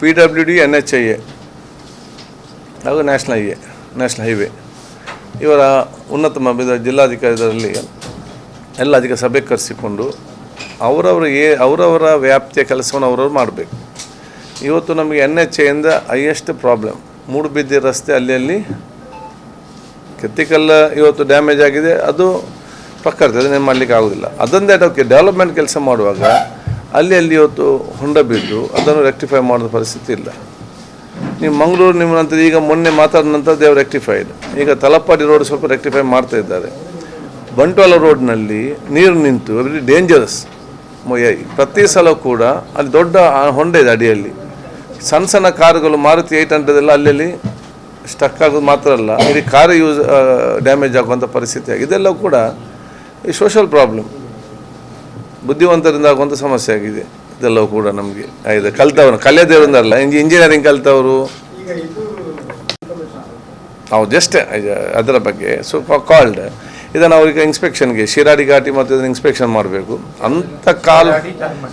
P W D N H I A ಹಾಗೂ national highway national highway ಇವರ ಉನ್ನತ ಮಟ್ಟದ ಜಿಲ್ಲಾಧಿಕಾರಿಗಳಲ್ಲಿ ಎಲ್ಲ ಅಧಿಕ ಸಭೆ ಕರೆಸಿಕೊಂಡು ಅವರವರ ಏ ಅವರವರ ವ್ಯಾಪ್ತಿಯ ಕೆಲಸವನ್ನು ಅವರವ್ರು ಮಾಡಬೇಕು. ಇವತ್ತು ನಮಗೆ ಎನ್ ಎಚ್ ಐಯಿಂದ ಹೈಯೆಸ್ಟ್ ಪ್ರಾಬ್ಲಮ್ ಮೂಡುಬಿದ್ದೆ ರಸ್ತೆ ಅಲ್ಲಿ ಅಲ್ಲಿ ಕೆತ್ತಿಕಲ್ಲ ಇವತ್ತು ಡ್ಯಾಮೇಜ್ ಆಗಿದೆ. ಅದು ಪಕ್ಕ ಇರ್ತದೆ ಅದನ್ನೇನು ಮಾಡಲಿಕ್ಕೆ ಆಗೋದಿಲ್ಲ. ಅದೊಂದೇ ಡೆವಲಪ್ಮೆಂಟ್ ಕೆಲಸ ಮಾಡುವಾಗ ಅಲ್ಲಿ ಅಲ್ಲಿ ಇವತ್ತು ಹೊಂಡ ಬಿದ್ದು ಅದನ್ನು ರೆಕ್ಟಿಫೈ ಮಾಡೋ ಪರಿಸ್ಥಿತಿ ಇಲ್ಲ. ನೀವು ಮಂಗಳೂರು ನಿಮ್ಮ ನಂತರ ಈಗ ಮೊನ್ನೆ ಮಾತಾಡಿದ ನಂತರ ದೇವ್ ರೆಕ್ಟಿಫೈಡ್ ಈಗ ತಲಪಾಡಿ ರೋಡ್ ಸ್ವಲ್ಪ ರೆಕ್ಟಿಫೈ ಮಾಡ್ತಾ ಇದ್ದಾರೆ. ಬಂಟ್ವಾಳ ರೋಡ್ನಲ್ಲಿ ನೀರು ನಿಂತು ವೆರಿ ಡೇಂಜರಸ್ ಪ್ರತಿ ಸಲ ಕೂಡ ಅಲ್ಲಿ ದೊಡ್ಡ ಹೊಂಡ ಇದೆ ಅಡಿಯಲ್ಲಿ. ಸಣ್ಣ ಸಣ್ಣ ಕಾರುಗಳು ಮಾರುತಿ ಏಯ್ಟ್ ಹಂಡ್ರೆಡ್ ಎಲ್ಲ ಅಲ್ಲಿ ಸ್ಟಕ್ ಆಗೋದು ಮಾತ್ರ ಅಲ್ಲ. ಇಲ್ಲಿ ಕಾರು ಯೂಸ್ ಡ್ಯಾಮೇಜ್ ಆಗುವಂಥ ಪರಿಸ್ಥಿತಿ ಆಗಿದೆ. ಇದೆಲ್ಲ ಕೂಡ ಈ ಸೋಷಲ್ ಪ್ರಾಬ್ಲಮ್ ಬುದ್ಧಿವಂತರಿಂದ ಆಗುವಂಥ ಸಮಸ್ಯೆ ಆಗಿದೆ. ಇದೆಲ್ಲವೂ ಕೂಡ ನಮಗೆ ಆಗಿದೆ. ಕಲ್ತವರು ಕಲಿಯದೇವರಿಂದಲ್ಲ ಇಂಜಿ ಇಂಜಿನಿಯರಿಂಗ್ ಕಲ್ತವರು. ನಾವು ಜಸ್ಟ್ ಅದರ ಬಗ್ಗೆ ಸೊ ಕಾಲ್ಡ್ ಇದನ್ನು ಅವ್ರಿಗೆ ಇನ್ಸ್ಪೆಕ್ಷನ್ಗೆ ಶಿರಾಡಿ ಘಾಟಿ ಮತ್ತು ಇದನ್ನು ಇನ್ಸ್ಪೆಕ್ಷನ್ ಮಾಡಬೇಕು. ಅಂಥ ಕಾಲ್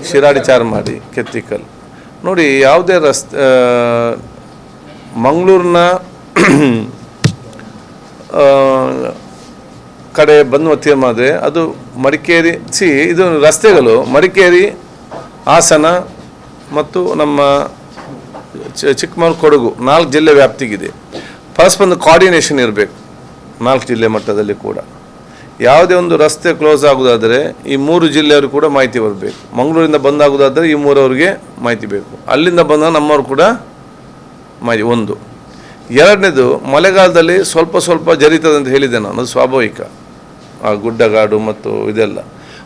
ಶಿರಾಡಿ ಚಾರ್ ಮಾಡಿ ಕೆತ್ತಿಕಲ್ ನೋಡಿ, ಯಾವುದೇ ರಸ್ತೆ ಮಂಗಳೂರಿನ ಕಡೆ ಬಂದು ತೀರ್ಮಾನ ಅದು ಮಡಿಕೇರಿ ಸಿ ಇದು ರಸ್ತೆಗಳು, ಮಡಿಕೇರಿ, ಹಾಸನ ಮತ್ತು ನಮ್ಮ ಚಿಕ್ಕಮಗಳೂರು ಕೊಡಗು ನಾಲ್ಕು ಜಿಲ್ಲೆ ವ್ಯಾಪ್ತಿಗಿದೆ. ಪರಸ್ಪರ ಒಂದು ಕೋಆರ್ಡಿನೇಷನ್ ಇರಬೇಕು, ನಾಲ್ಕು ಜಿಲ್ಲೆ ಮಟ್ಟದಲ್ಲಿ ಕೂಡ. ಯಾವುದೇ ಒಂದು ರಸ್ತೆ ಕ್ಲೋಸ್ ಆಗೋದಾದರೆ ಈ ಮೂರು ಜಿಲ್ಲೆಯವರು ಕೂಡ ಮಾಹಿತಿ ಬರಬೇಕು ಮಂಗಳೂರಿಂದ ಬಂದಾಗೋದಾದರೆ ಈ ಮೂರವರಿಗೆ ಮಾಹಿತಿ ಬೇಕು. ಅಲ್ಲಿಂದ ಬಂದ ನಮ್ಮವರು ಕೂಡ ಮಾಹಿತಿ, ಒಂದು. ಎರಡನೇದು, ಮಳೆಗಾಲದಲ್ಲಿ ಸ್ವಲ್ಪ ಸ್ವಲ್ಪ ಜರಿತದಂತ ಹೇಳಿದೆ ನಾನು ಸ್ವಾಭಾವಿಕ. ಆ ಗುಡ್ಡಗಾಡು ಮತ್ತು ಇದೆಲ್ಲ.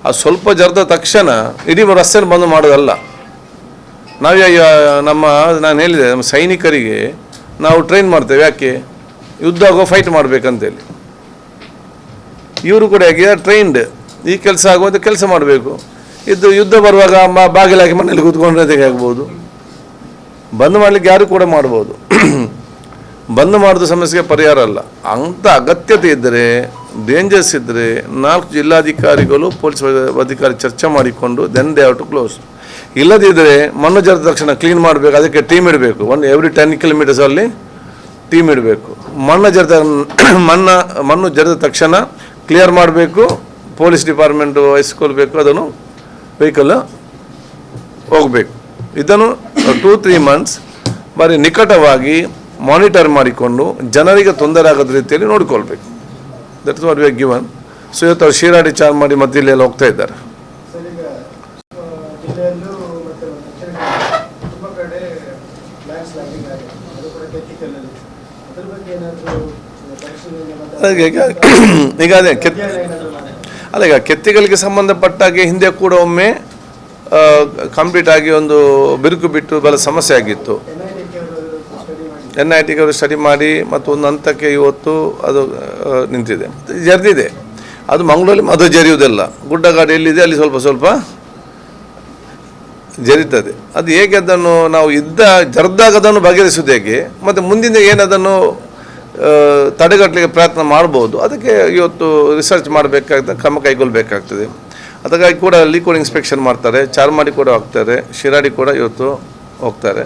ಆ ಸ್ವಲ್ಪ ಜರ್ದ ತಕ್ಷಣ ಇಡೀ ರಸ್ತೆಯಲ್ಲಿ ಬಂದು ಮಾಡೋದಲ್ಲ. ನಾವು ನಮ್ಮ, ನಾನು ಹೇಳಿದೆ, ನಮ್ಮ ಸೈನಿಕರಿಗೆ ನಾವು ಟ್ರೈನ್ ಮಾಡ್ತೇವೆ. ಯಾಕೆ? ಯುದ್ಧ ಆಗೋ ಫೈಟ್ ಮಾಡಬೇಕಂತೇಳಿ. ಇವರು ಕೂಡ ಹೇಗೆ ಟ್ರೈನ್ಡ್ ಈ ಕೆಲಸ ಆಗುವಂಥ ಕೆಲಸ ಮಾಡಬೇಕು. ಇದು ಯುದ್ಧ ಬರುವಾಗ ಅಮ್ಮ ಬಾಗಿಲಾಗಿ ಮನೇಲಿ ಕೂತ್ಕೊಂಡ್ರೆ ಆಗ್ಬೋದು. ಬಂದ್ ಮಾಡಲಿಕ್ಕೆ ಯಾರು ಕೂಡ ಮಾಡ್ಬೋದು. ಬಂದ್ ಮಾಡೋದು ಸಮಸ್ಯೆಗೆ ಪರಿಹಾರ ಅಲ್ಲ. ಅಂಥ ಅಗತ್ಯತೆ ಇದ್ದರೆ ಡೇಂಜರ್ಸ್ ಇದ್ದರೆ ನಾಲ್ಕು ಜಿಲ್ಲಾಧಿಕಾರಿಗಳು, ಪೊಲೀಸ್ ಅಧಿಕಾರಿ ಚರ್ಚೆ ಮಾಡಿಕೊಂಡು then they have to close ಇಲ್ಲದಿದ್ದರೆ ಮಣ್ಣು ಜರದ ತಕ್ಷಣ ಕ್ಲೀನ್ ಮಾಡಬೇಕು, ಅದಕ್ಕೆ ಟೀಮ್ ಇಡಬೇಕು. ಒಂದು ಎವ್ರಿ ಟೆನ್ ಕಿಲೋಮೀಟರ್ಸಲ್ಲಿ ಟೀಮ್ ಇಡಬೇಕು. ಮಣ್ಣು ಜರದ ಮಣ್ಣ ಮಣ್ಣು ಜರದ ತಕ್ಷಣ ಕ್ಲಿಯರ್ ಮಾಡಬೇಕು, ಪೊಲೀಸ್ ಡಿಪಾರ್ಟ್ಮೆಂಟು ವಹಿಸ್ಕೊಳ್ಬೇಕು ಅದನ್ನು ವೆಹಿಕಲ್ ಹೋಗಬೇಕು. ಇದನ್ನು ಟೂ ತ್ರೀ ಮಂತ್ಸ್ ಬಾರಿ ನಿಕಟವಾಗಿ ಮಾನಿಟರ್ ಮಾಡಿಕೊಂಡು ಜನರಿಗೆ ತೊಂದರೆ ಆಗದ ರೀತಿಯಲ್ಲಿ ನೋಡಿಕೊಳ್ಬೇಕು. That's what we given so ಇವತ್ತು ಅವ್ರು ಶಿರಾಡಿ ಚಾರ್ ಮಾಡಿ ಮತ್ತೆ ಇಲ್ಲೆಲ್ಲ ಹೋಗ್ತಾ ಇದ್ದಾರೆ. ಈಗ ಅದು ಕೂಡ ಕೆತ್ತಿಕಲ್ಲಲ್ಲಿ ಅದ್ರ ಬಗ್ಗೆ ಏನಾದರೂ ಪರಿಶೀಲನೆ ಮತ್ತೆ ಈಗ ಈಗ ಅದೇ ಕೆತ್ ಅಧ್ಯಯನ ಏನಾದರೂ ಮಾಡಿ ಅಲ್ಲ, ಈಗ ಕೆತ್ತಿಗಳಿಗೆ ಸಂಬಂಧಪಟ್ಟಾಗೆ ಹಿಂದೆ ಕೂಡ ಒಮ್ಮೆ ಕಂಪ್ಲೀಟ್ ಆಗಿ ಒಂದು ಬಿರುಕು ಬಿಟ್ಟು ಬಹಳ ಸಮಸ್ಯೆ ಆಗಿತ್ತು ಎನ್ ಐ ಟಿ ಅವರು ಸ್ಟಡಿ ಮಾಡಿ ಎನ್ ಐ ಟಿಗೆ ಅವರು ಸ್ಟಡಿ ಮಾಡಿ ಮತ್ತು ಒಂದು ಹಂತಕ್ಕೆ ಇವತ್ತು ಅದು ನಿಂತಿದೆ. ಜರಿದಿದೆ. ಅದು ಮಂಗಳೂರಲ್ಲಿ ಅದು ಜರಿಯುವುದಿಲ್ಲ. ಗುಡ್ಡಗಾಡು ಎಲ್ಲಿದೆ, ಅಲ್ಲಿ ಸ್ವಲ್ಪ ಸ್ವಲ್ಪ ಜರಿತದೆ. ಅದು ಹೇಗೆ ಅದನ್ನು ನಾವು ಇದ್ದ, ಜರ್ದಾಗ ಅದನ್ನು ಬಗೆಹರಿಸುವುದು ಹೇಗೆ, ಮತ್ತು ಮುಂದಿನ ಏನದನ್ನು ತಡೆಗಟ್ಟಲಿಕ್ಕೆ ಪ್ರಯತ್ನ ಮಾಡ್ಬೋದು, ಅದಕ್ಕೆ ಇವತ್ತು ರಿಸರ್ಚ್ ಮಾಡಬೇಕಾಗ್ತದೆ, ಕ್ರಮ ಕೈಗೊಳ್ಳಬೇಕಾಗ್ತದೆ. ಅದಕ್ಕಾಗಿ ಕೂಡ ಅಲ್ಲಿ ಕೂಡ ಇನ್ಸ್ಪೆಕ್ಷನ್ ಮಾಡ್ತಾರೆ, ಚಾರ್ಮಾಡಿ ಕೂಡ ಹೋಗ್ತಾರೆ, ಶಿರಾಡಿ ಕೂಡ ಇವತ್ತು ಹೋಗ್ತಾರೆ.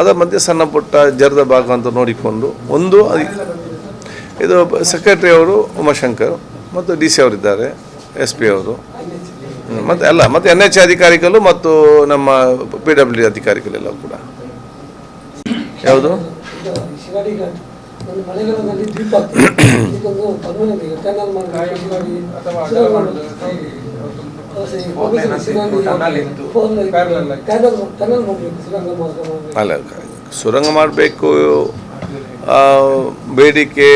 ಅದರ ಮಧ್ಯೆ ಸಣ್ಣ ಪುಟ್ಟ ಜರದ ಭಾಗ ಅಂತ ನೋಡಿಕೊಂಡು ಒಂದು ಇದು ಸೆಕ್ರೆಟರಿ ಅವರು ಉಮಾಶಂಕರ್ ಮತ್ತು ಡಿ ಸಿ ಅವರಿದ್ದಾರೆ ಎಸ್ ಪಿ ಅವರು. ಮತ್ತು ಅಲ್ಲ ಮತ್ತು ಎನ್ ಎಚ್ ಅಧಿಕಾರಿಗಳು ಮತ್ತು ನಮ್ಮ ಪಿ ಡಬ್ಲ್ಯೂ ಡಿ ಅಧಿಕಾರಿಗಳೆಲ್ಲ ಕೂಡ. ಯಾವುದು? ಅಲ್ಲ ಸುರಂಗ ಮಾಡಬೇಕು ಬೇಡಿಕೆ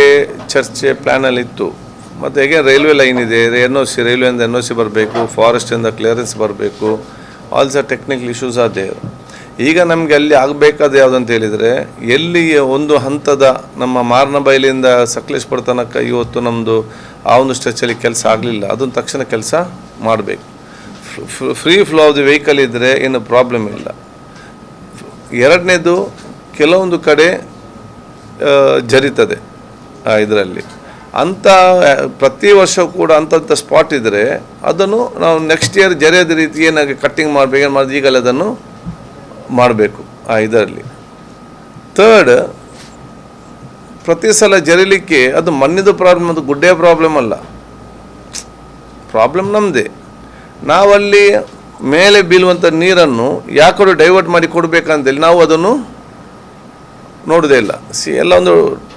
ಚರ್ಚೆ ಪ್ಲ್ಯಾನಲ್ಲಿತ್ತು ಮತ್ತು ಹೇಗೆ ರೈಲ್ವೆ ಲೈನ್ ಇದೆ ಎನ್ ಒ ಸಿ ರೈಲ್ವೆಯಿಂದ ಎನ್ ಒ ಸಿ ಬರಬೇಕು ಫಾರೆಸ್ಟಿಂದ ಕ್ಲಿಯರೆನ್ಸ್ ಬರಬೇಕು ಆಲ್ಸೋ ಟೆಕ್ನಿಕಲ್ ಇಶ್ಯೂಸ್ ಅದೇ ಈಗ ನಮಗೆ ಅಲ್ಲಿ ಆಗಬೇಕಾದ ಯಾವುದಂತ ಹೇಳಿದರೆ ಎಲ್ಲಿ ಒಂದು ಹಂತದ ನಮ್ಮ ಮಾರನ ಬೈಲಿಂದ ಸಕಲೇಶ್ಪುರ ತನಕ ಇವತ್ತು ನಮ್ಮದು ಆ ಒಂದು ಸ್ಟ್ರೆಚಲ್ಲಿ ಕೆಲಸ ಆಗಲಿಲ್ಲ ಅದೊಂದು ತಕ್ಷಣ ಕೆಲಸ ಮಾಡಬೇಕು. Free flow of the vehicle ಇದ್ದರೆ ಏನು ಪ್ರಾಬ್ಲಮ್ ಇಲ್ಲ. ಎರಡನೇದು ಕೆಲವೊಂದು ಕಡೆ ಜರಿತದೆ ಇದರಲ್ಲಿ. ಅಂಥ ಪ್ರತಿ ವರ್ಷ ಕೂಡ ಅಂಥಂಥ ಸ್ಪಾಟ್ ಇದ್ದರೆ ಅದನ್ನು ನಾವು ನೆಕ್ಸ್ಟ್ ಇಯರ್ ಜರಿಯದ ರೀತಿ ಏನಾಗಿ ಕಟ್ಟಿಂಗ್ ಮಾಡಬೇಕು, ಏನು ಮಾಡೋದು ಈಗಲೇ ಅದನ್ನು ಮಾಡಬೇಕು, ಆ, ಇದರಲ್ಲಿ. ಥರ್ಡ್ ಪ್ರತಿ ಸಲ ಜರಿಲಿಕ್ಕೆ ಅದು ಮಣ್ಣಿದು ಪ್ರಾಬ್ಲಮ್ ಅದು ಗುಡ್ಡೆ ಪ್ರಾಬ್ಲಮ್ ಅಲ್ಲ. ಪ್ರಾಬ್ಲಮ್ ನಮ್ಮದೇ ನಾವಲ್ಲಿ ಮೇಲೆ ಬೀಳುವಂಥ ನೀರನ್ನು ಯಾಕಡೆ ಡೈವರ್ಟ್ ಮಾಡಿ ಕೊಡಬೇಕಂತೇಳಿ ನಾವು ಅದನ್ನು ನೋಡೋದೇ ಇಲ್ಲ. ಸಿ, ಎಲ್ಲ ಒಂದು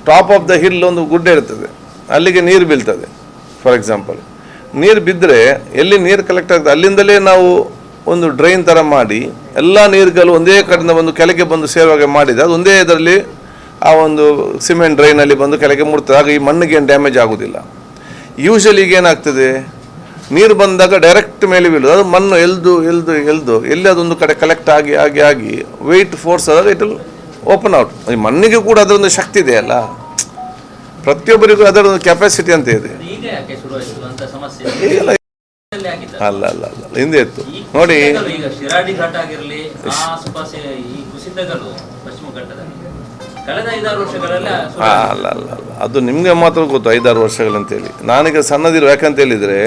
ಟಾಪ್ ಆಫ್ ದ ಹಿಲ್ ಒಂದು ಗುಡ್ಡೆ ಇರ್ತದೆ. ಅಲ್ಲಿಗೆ ನೀರು ಬೀಳ್ತದೆ ಫಾರ್ ಎಕ್ಸಾಂಪಲ್ ನೀರು ಬಿದ್ದರೆ ಎಲ್ಲಿ ನೀರು ಕಲೆಕ್ಟ್ ಆಗ್ತದೆ, ಅಲ್ಲಿಂದಲೇ ನಾವು ಒಂದು ಡ್ರೈನ್ ಥರ ಮಾಡಿ ಎಲ್ಲ ನೀರುಗಳು ಒಂದೇ ಕಡೆಯಿಂದ ಬಂದು ಕೆಳಗೆ ಬಂದು ಸೇರುವಾಗೆ ಮಾಡಿದೆ ಅದು ಒಂದೇ ಇದರಲ್ಲಿ ಆ ಒಂದು ಸಿಮೆಂಟ್ ಡ್ರೈನಲ್ಲಿ ಬಂದು ಕೆಳಗೆ ಮುಡ್ತದೆ ಆಗ ಈ ಮಣ್ಣಿಗೆ ಏನು ಡ್ಯಾಮೇಜ್ ಆಗೋದಿಲ್ಲ. ಯೂಶಲಿ ಈಗ ಏನಾಗ್ತದೆ ನೀರು ಬಂದಾಗ ಡೈರೆಕ್ಟ್ ಮೇಲೆ ಬೀಳೋದು. ಅದು ಮಣ್ಣು ಎಲ್ದು ಎಲ್ದು ಎಲ್ದು. ಎಲ್ಲಿ ಅದೊಂದು ಕಡೆ ಕಲೆಕ್ಟ್ ಆಗಿ ಆಗಿ ಆಗಿ ವೆಯ್ಟ್ ಫೋರ್ಸ್ ಆದಾಗ ಇಟ್ ಓಪನ್ ಔಟ್ ಈ ಮಣ್ಣಿಗೆ ಕೂಡ ಅದರೊಂದು ಶಕ್ತಿ ಇದೆ ಅಲ್ಲ? ಪ್ರತಿಯೊಬ್ಬರಿಗೂ ಅದರೊಂದು ಕೆಪಾಸಿಟಿ ಅಂತ ಇದೆ. ಇಲ್ಲ ಅಲ್ಲ ಅಲ್ಲ ಅಲ್ಲ ಹಿಂದೆ ಇತ್ತು. ನೋಡಿ. ಅಲ್ಲ ಅಲ್ಲ ಅದು ನಿಮಗೆ ಮಾತ್ರ ಗೊತ್ತು ಐದಾರು ವರ್ಷಗಳಂತೇಳಿ. ನಾನೀಗ ಸಣ್ಣದಿರು ಯಾಕಂತ ಹೇಳಿದರೆ.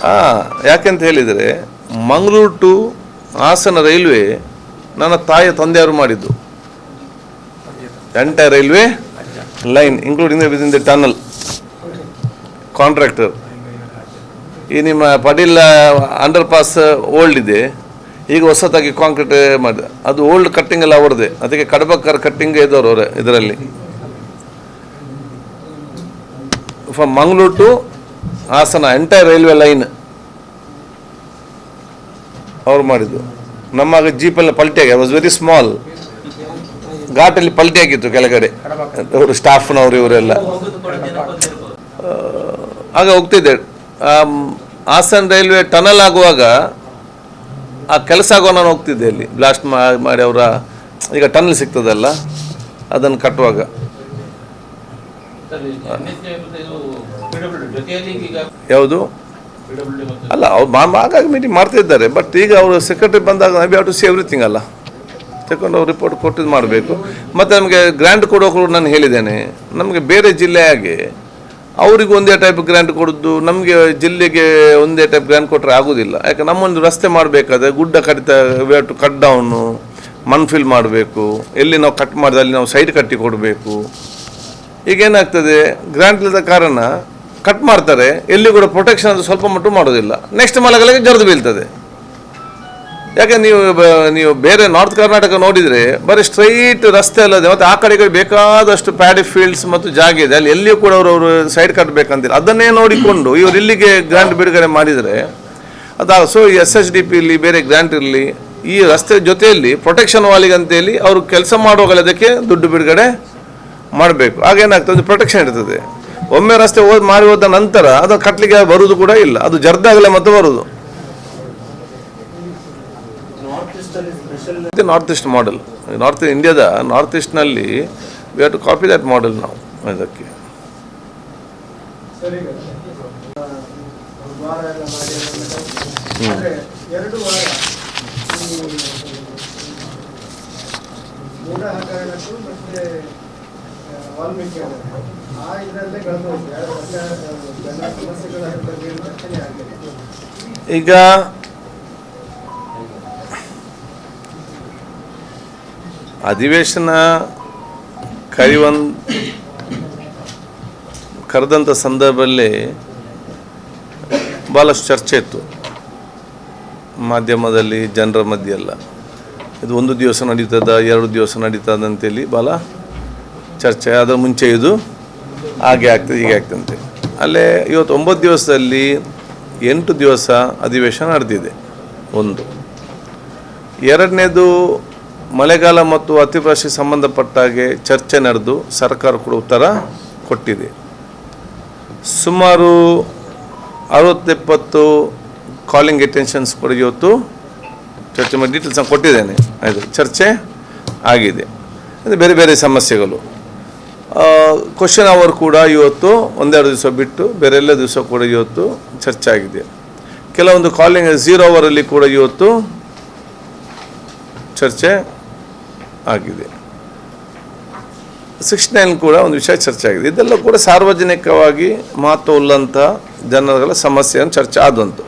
ಹಾಂ ಯಾಕೆಂತ ಹೇಳಿದರೆ, ಮಂಗಳೂರು ಟು ಹಾಸನ ರೈಲ್ವೆ ನನ್ನ ತಾಯಿಯ ತಂದೆಯವರು ಮಾಡಿದ್ದು. ಎಂಟ railway line including within the tunnel contractor ಈ ನಿಮ್ಮ ಪಡಿಲ್ಲ ಅಂಡರ್ ಪಾಸ್ ಓಲ್ಡ್ ಇದೆ. ಈಗ ಹೊಸದಾಗಿ ಕಾಂಕ್ರೀಟ್ ಮಾಡಿದೆ ಅದು ಓಲ್ಡ್ ಕಟ್ಟಿಂಗ್ ಎಲ್ಲ ಅವರದೇ ಅದಕ್ಕೆ ಕಡಬಕ್ಕರ್ ಕಟ್ಟಿಂಗ್ ಇದ್ದವರು ಇದರಲ್ಲಿ. From Mangaluru to Hassan entire railway line ಅವ್ರು ಮಾಡಿದ್ದು. ನಮ್ಮಾಗ ಜೀಪಲ್ಲಿ ಪಲ್ಟಿ ಆಗಿ ವಾಸ್ ವೆರಿ ಸ್ಮಾಲ್ ಘಾಟಲ್ಲಿ ಪಲ್ಟಿ ಆಗಿತ್ತು ಕೆಳಗಡೆ. ಅವರು ಸ್ಟಾಫ್ನವರು ಇವರೆಲ್ಲ. ಆಗ ಹೋಗ್ತಿದ್ದೆ. ಹಾಸನ್ ರೈಲ್ವೆ ಟನಲ್ ಆಗುವಾಗ ಆ ಕೆಲಸ ಆಗೋ ನಾನು ಹೋಗ್ತಿದ್ದೆ ಅಲ್ಲಿ. ಬ್ಲಾಸ್ಟ್ ಮಾಡಿ ಅವರ, ಈಗ ಟನಲ್ ಸಿಗ್ತದಲ್ಲ, ಅದನ್ನು ಕಟ್ಟುವಾಗ. ಯಾವುದು? ಅಲ್ಲ ಅವ್ರು ಆಗಾಗ ಹಾಗಾಗಿ ಮೀಟಿಂಗ್ ಮಾಡ್ತಿದ್ದಾರೆ ಬಟ್ ಈಗ ಅವರು ಸೆಕ್ರೆಟರಿ ಬಂದಾಗ ನಾವು ಹ್ಯಾವ್ ಟು ಸಿ ಎವ್ರಿಥಿಂಗ್ ಅಲ್ಲ. ತಗೊಂಡು ಅವ್ರು ರಿಪೋರ್ಟ್ ಕೊಟ್ಟಿದ್ದು ಮಾಡಬೇಕು. ಮತ್ತು ನಮಗೆ ಗ್ರ್ಯಾಂಟ್ ಕೊಡೋಕೆ ನಾನು ಹೇಳಿದ್ದೇನೆ. ನಮಗೆ ಬೇರೆ ಜಿಲ್ಲೆಯಾಗಿ ಅವರಿಗೂ ಒಂದೇ ಟೈಪ್ ಗ್ರ್ಯಾಂಟ್ ಕೊಡೋದು ನಮಗೆ ಜಿಲ್ಲೆಗೆ ಒಂದೇ ಟೈಪ್ ಗ್ರ್ಯಾಂಟ್ ಕೊಟ್ಟರೆ ಆಗೋದಿಲ್ಲ. ಯಾಕೆ ನಮ್ಮೊಂದು ರಸ್ತೆ ಮಾಡಬೇಕಾದ್ರೆ ಗುಡ್ಡ ಕಡಿತ ವಿ ಟು ಕಟ್ ಡೌನು ಮಣ್ಣು ಫಿಲ್ ಮಾಡಬೇಕು. ಎಲ್ಲಿ ನಾವು ಕಟ್ ಮಾಡಿದ್ರೆ ಅಲ್ಲಿ ನಾವು ಸೈಡ್ ಕಟ್ಟಿ ಕೊಡಬೇಕು. ಈಗ ಏನಾಗ್ತದೆ ಗ್ರ್ಯಾಂಟ್ ಇಲ್ಲದ ಕಾರಣ ಕಟ್ ಮಾಡ್ತಾರೆ, ಎಲ್ಲಿ ಕೂಡ ಪ್ರೊಟೆಕ್ಷನ್ ಅದು ಸ್ವಲ್ಪ ಮಟ್ಟು ಮಾಡೋದಿಲ್ಲ. ನೆಕ್ಸ್ಟ್ ಮಲಗಲಿಗೆ ಜರ್ದು ಬೀಳ್ತದೆ. ಯಾಕೆ ನೀವು ನೀವು ಬೇರೆ ನಾರ್ತ್ ಕರ್ನಾಟಕ ನೋಡಿದರೆ, ಬರೀ ಸ್ಟ್ರೈಟ್ ರಸ್ತೆ ಅಲ್ಲದೆ, ಮತ್ತು ಆ ಕಡೆ ಬೇಕಾದಷ್ಟು ಪ್ಯಾಡಿ ಫೀಲ್ಡ್ಸ್ ಮತ್ತು ಜಾಗ ಇದೆ. ಅಲ್ಲಿ ಎಲ್ಲಿಯೂ ಕೂಡ ಅವರು ಅವರು ಸೈಡ್ ಕಟ್ಟಬೇಕಂತಿಲ್ಲ ಅದನ್ನೇ ನೋಡಿಕೊಂಡು ಇವರು ಇಲ್ಲಿಗೆ ಗ್ರ್ಯಾಂಟ್ ಬಿಡುಗಡೆ ಮಾಡಿದರೆ, ಅದು so S S D P ಇಲ್ಲಿ ಬೇರೆ ಗ್ರ್ಯಾಂಟ್ ಇರಲಿ, ಈ ರಸ್ತೆ ಜೊತೆಯಲ್ಲಿ ಪ್ರೊಟೆಕ್ಷನ್ ವಾಲಿಗೆ ಅಂತೇಳಿ ಅವರು ಕೆಲಸ ಮಾಡುವಾಗಲೇ ಅದಕ್ಕೆ ದುಡ್ಡು ಬಿಡುಗಡೆ ಮಾಡಬೇಕು. ಹಾಗೇನಾಗ್ತದೆ ಪ್ರೊಟೆಕ್ಷನ್ ಇರ್ತದೆ. ಒಮ್ಮೆ ರಸ್ತೆ ಹೋದ್ ಮಾಡಿ ಹೋದ ನಂತರ ಅದು ಕಟ್ಟಲಿಕ್ಕೆ ಬರುವುದು ಕೂಡ ಇಲ್ಲ. ಅದು ಜರ್ದಾಗಲೇ ಮತ್ತೆ ಬರುವುದು. ನಾರ್ತ್ ಈಸ್ಟ್ ಮಾಡೆಲ್ ನಾರ್ತ್ ಇಂಡಿಯಾದ north ಈಸ್ಟ್ನಲ್ಲಿ we have to copy that model ನಾವು ಅದಕ್ಕೆ ಸರಿ ವಾಲ್ಮೀಕಿ ಆ ಇದರಲ್ಲೇ ಕಳೆದು ಸಮಸ್ಯೆಗಳ ಈಗ ಅಧಿವೇಶನ ಕರೆಯುವಂತ ಕರೆದಂಥ ಸಂದರ್ಭದಲ್ಲಿ ಭಾಳಷ್ಟು ಚರ್ಚೆ ಇತ್ತು. ಮಾಧ್ಯಮದಲ್ಲಿ, ಜನರ ಮಧ್ಯೆಲ್ಲ ಇದು ಒಂದು ದಿವಸ ನಡೀತದ, ಎರಡು ದಿವಸ ನಡೀತದ ಅಂತೇಳಿ ಭಾಳ ಚರ್ಚೆ, ಅದರ ಮುಂಚೆ ಇದು ಹಾಗೆ ಆಗ್ತದೆ, ಹೀಗೆ ಆಗ್ತಂತೆ ಅಲ್ಲೇ ಇವತ್ತು ಒಂಬತ್ತು ದಿವಸದಲ್ಲಿ ಎಂಟು ದಿವಸ ಅಧಿವೇಶನ ನಡೆದಿದೆ, ಒಂದು. ಎರಡನೇದು ಮಳೆಗಾಲ ಮತ್ತು ಅತಿವೃಷ್ಟಿ ಸಂಬಂಧಪಟ್ಟ ಹಾಗೆ ಚರ್ಚೆ ನಡೆದು ಸರ್ಕಾರ ಕೂಡ ಉತ್ತರ ಕೊಟ್ಟಿದೆ. ಸುಮಾರು ಅರವತ್ತೆಪ್ಪತ್ತು ಕಾಲಿಂಗ್ ಅಟೆನ್ಷನ್ಸ್ ಕೂಡ ಇವತ್ತು ಚರ್ಚೆ ಮಾಡಿ ಡೀಟೇಲ್ಸ್ ನಾನು ಕೊಟ್ಟಿದ್ದೇನೆ. ಆಯಿತು, ಚರ್ಚೆ ಆಗಿದೆ. ಅಂದರೆ ಬೇರೆ ಬೇರೆ ಸಮಸ್ಯೆಗಳು. ಕ್ವಶನ್ ಅವರ್ ಕೂಡ ಇವತ್ತು ಒಂದೆರಡು ದಿವಸ ಬಿಟ್ಟು ಬೇರೆಲ್ಲ ದಿವಸ ಕೂಡ ಇವತ್ತು ಚರ್ಚೆ ಆಗಿದೆ. ಕೆಲವೊಂದು ಕಾಲಿಂಗ್ ಝೀರೋ ಅವರಲ್ಲಿ ಕೂಡ ಇವತ್ತು ಚರ್ಚೆ ಆಗಿದೆ. ಸಿಕ್ಸ್ ನೈನ್ ಕೂಡ ಒಂದು ವಿಷಯ ಚರ್ಚೆ ಆಗಿದೆ. ಇದೆಲ್ಲ ಕೂಡ ಸಾರ್ವಜನಿಕವಾಗಿ ಮಹತ್ವ ಉಳ್ಳಂಥ ಜನಗಳ ಸಮಸ್ಯೆಯನ್ನು ಚರ್ಚೆ ಆದಂತು.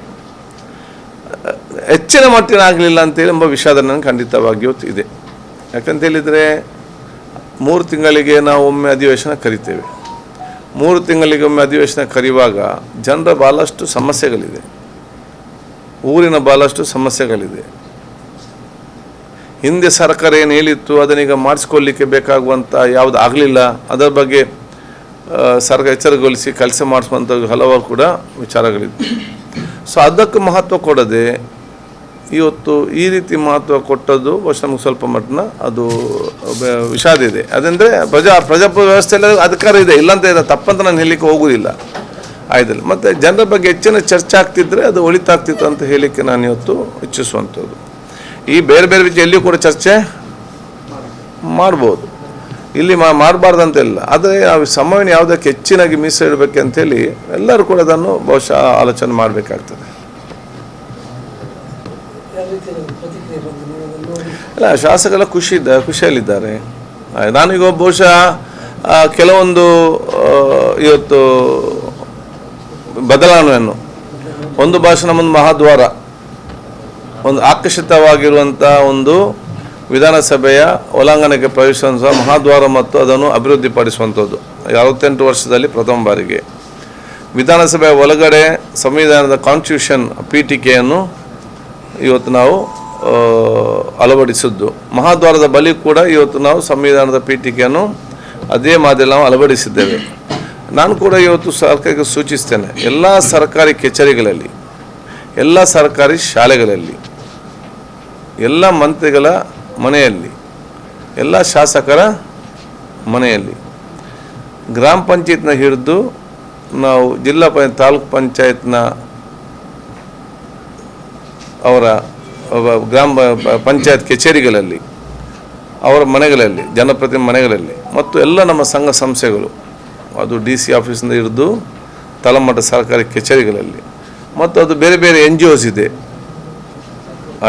ಹೆಚ್ಚಿನ ಮಟ್ಟಿನ ಆಗಲಿಲ್ಲ ಅಂತೇಳಿ ಎಂಬ ವಿಷಾದ ನನಗೆ ಖಂಡಿತವಾಗಿಯೂ ಇದೆ. ಯಾಕಂತ ಹೇಳಿದರೆ ಮೂರು ತಿಂಗಳಿಗೆ ನಾವು ಒಮ್ಮೆ ಅಧಿವೇಶನ ಕರಿತೇವೆ. ಮೂರು ತಿಂಗಳಿಗೆ ಒಮ್ಮೆ ಅಧಿವೇಶನ ಕರೆಯುವಾಗ ಜನರ ಭಾಳಷ್ಟು ಸಮಸ್ಯೆಗಳಿದೆ. ಊರಿನ ಭಾಳಷ್ಟು ಸಮಸ್ಯೆಗಳಿದೆ. ಹಿಂದೆ ಸರ್ಕಾರ ಏನು ಹೇಳಿತ್ತು, ಅದನ್ನೀಗ ಮಾಡಿಸ್ಕೊಳ್ಳಿಕ್ಕೆ ಬೇಕಾಗುವಂಥ ಯಾವುದು ಆಗಲಿಲ್ಲ. ಅದರ ಬಗ್ಗೆ ಸರ್ಕಾರ ಎಚ್ಚರಗೊಳಿಸಿ ಕೆಲಸ ಮಾಡಿಸುವಂಥ ಹಲವಾರು ಕೂಡ ವಿಚಾರಗಳಿತ್ತು ಸೊ ಅದಕ್ಕೆ ಮಹತ್ವ ಕೊಡದೆ ಇವತ್ತು ಈ ರೀತಿ ಮಹತ್ವ ಕೊಟ್ಟದ್ದು ನಮ್ಗೆ ಸ್ವಲ್ಪ ಮಟ್ಟನ ಅದು ವಿಷಾದ ಇದೆ. ಅದಂದರೆ ಪ್ರಜಾ ಪ್ರಜಾಪ್ರಭುತ್ವ ವ್ಯವಸ್ಥೆಯಲ್ಲಿ ಅಧಿಕಾರ ಇದೆ. ಇಲ್ಲಾಂತ ಇದೆ ತಪ್ಪಂತ ನಾನು ಹೇಳಲಿಕ್ಕೆ ಹೋಗುವುದಿಲ್ಲ ಆಯ್ತಲ್ಲ. ಮತ್ತು ಜನರ ಬಗ್ಗೆ ಹೆಚ್ಚಿನ ಚರ್ಚೆ ಆಗ್ತಿದ್ರೆ ಅದು ಒಳಿತಾಗ್ತಿತ್ತು ಅಂತ ಹೇಳಲಿಕ್ಕೆ ನಾನು ಇವತ್ತು ಇಚ್ಛಿಸುವಂಥದ್ದು. ಈ ಬೇರೆ ಬೇರೆ ವಿಷಯ ಎಲ್ಲಿಯೂ ಕೂಡ ಚರ್ಚೆ ಮಾಡ್ಬೋದು. ಇಲ್ಲಿ ಮಾ, ಮಾಡಬಾರ್ದಂತಿಲ್ಲ. ಆದರೆ ಆ ಸಮಯವನ್ನು ಯಾವುದಕ್ಕೆ ಹೆಚ್ಚಿನಾಗಿ ಮೀಸಲಿಡಬೇಕು ಅಂತೇಳಿ ಎಲ್ಲರೂ ಕೂಡ ಅದನ್ನು ಬಹುಶಃ ಆಲೋಚನೆ ಮಾಡಬೇಕಾಗ್ತದೆ ಯಾವ ರೀತಿ ಪ್ರತಿಕ್ರಿಯೆ ಬಂತು ನೀವು ಅದನ್ನು ನೋಡಿ ಇಲ್ಲ ಶಾಸಕರ ಖುಷಿ ಖುಷಿಯಲ್ಲಿದ್ದಾರೆ. ನಾನೀಗ ಬಹುಶಃ ಕೆಲವೊಂದು ಇವತ್ತು ಬದಲಾವಣೆಯನ್ನು, ಒಂದು ಭಾಷೆ ನಮ್ಮೊಂದು ಮಹಾದ್ವಾರ, ಒಂದು ಆಕರ್ಷಿತವಾಗಿರುವಂಥ ಒಂದು ವಿಧಾನಸಭೆಯ ಒಳಾಂಗಣಕ್ಕೆ ಪ್ರವೇಶಿಸುವ ಮಹಾದ್ವಾರ ಮತ್ತು ಅದನ್ನು ಅಭಿವೃದ್ಧಿಪಡಿಸುವಂಥದ್ದು ಅರವತ್ತೆಂಟು ವರ್ಷದಲ್ಲಿ ಪ್ರಥಮ ಬಾರಿಗೆ. ವಿಧಾನಸಭೆಯ ಒಳಗಡೆ ಸಂವಿಧಾನದ ಕಾನ್ಸ್ಟಿಟ್ಯೂಷನ್ ಪೀಠಿಕೆಯನ್ನು ಇವತ್ತು ನಾವು ಅಳವಡಿಸಿದ್ದು. ಮಹಾದ್ವಾರದ ಬಳಿ ಕೂಡ ಇವತ್ತು ನಾವು ಸಂವಿಧಾನದ ಪೀಠಿಕೆಯನ್ನು ಅದೇ ಮಾದರಿ ನಾವು ಅಳವಡಿಸಿದ್ದೇವೆ. ನಾನು ಕೂಡ ಇವತ್ತು ಸರ್ಕಾರಕ್ಕೆ ಸೂಚಿಸ್ತೇನೆ, ಎಲ್ಲ ಸರ್ಕಾರಿ ಕಚೇರಿಗಳಲ್ಲಿ, ಎಲ್ಲ ಸರ್ಕಾರಿ ಶಾಲೆಗಳಲ್ಲಿ, ಎಲ್ಲ ಮಂತ್ರಿಗಳ ಮನೆಯಲ್ಲಿ, ಎಲ್ಲ ಶಾಸಕರ ಮನೆಯಲ್ಲಿ, ಗ್ರಾಮ ಪಂಚಾಯತ್ನ ಹಿಡಿದು ನಾವು ಜಿಲ್ಲಾ ಪಂಚಾಯತ್, ತಾಲೂಕ್ ಪಂಚಾಯತ್ನ ಅವರ ಗ್ರಾಮ ಪಂಚಾಯತ್ ಕಚೇರಿಗಳಲ್ಲಿ, ಅವರ ಮನೆಗಳಲ್ಲಿ, ಜನಪ್ರತಿನಿಧಿ ಮನೆಗಳಲ್ಲಿ, ಮತ್ತು ಎಲ್ಲ ನಮ್ಮ ಸಂಘ ಸಂಸ್ಥೆಗಳು, ಅದು ಡಿ ಸಿ ಆಫೀಸಿಂದ ಹಿಡಿದು ತಳಮಟ್ಟ ಸರ್ಕಾರಿ ಕಚೇರಿಗಳಲ್ಲಿ, ಮತ್ತು ಅದು ಬೇರೆ ಬೇರೆ ಎನ್ ಜಿ ಒಸ್ ಇದೆ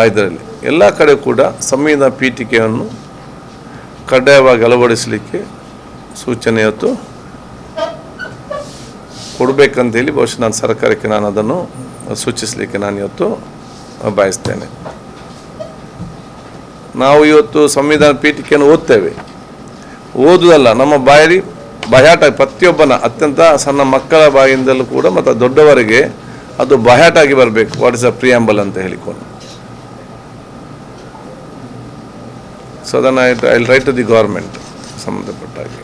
ಇದರಲ್ಲಿ. ಎಲ್ಲ ಕಡೆ ಕೂಡ ಸಂವಿಧಾನ ಪೀಠಿಕೆಯನ್ನು ಕಡ್ಡಾಯವಾಗಿ ಅಳವಡಿಸಲಿಕ್ಕೆ ಸೂಚನೆ ಹೊತ್ತು ಕೊಡಬೇಕಂತ ಹೇಳಿ ಬಹುಶಃ ನಾನು ಸರ್ಕಾರಕ್ಕೆ ನಾನು ಅದನ್ನು ಸೂಚಿಸಲಿಕ್ಕೆ ನಾನು ಇವತ್ತು ಬಯಸ್ತೇನೆ ನಾವು ಇವತ್ತು ಸಂವಿಧಾನ ಪೀಠಿಕೆಯನ್ನು ಓದ್ತೇವೆ. ಓದುವುದಲ್ಲ ನಮ್ಮ ಬಾಯಲ್ಲಿ ಬಯಾಟ ಪ್ರತಿಯೊಬ್ಬನ ಅತ್ಯಂತ ಸಣ್ಣ ಮಕ್ಕಳ ಬಾಯಿಂದಲೂ ಕೂಡ ಮತ್ತು ದೊಡ್ಡವರಿಗೆ ಅದು ಬಯಾಟಾಗಿ ಬರಬೇಕು. ವಾಟ್ ಇಸ್ ಅ ಪ್ರಿಯಾಂಬಲ್ ಅಂತ ಹೇಳಿಕೊಂಡು. ಸೊ ಅದನ್ನು I write to the government ಸಂಬಂಧಪಟ್ಟ ಹಾಗೆ.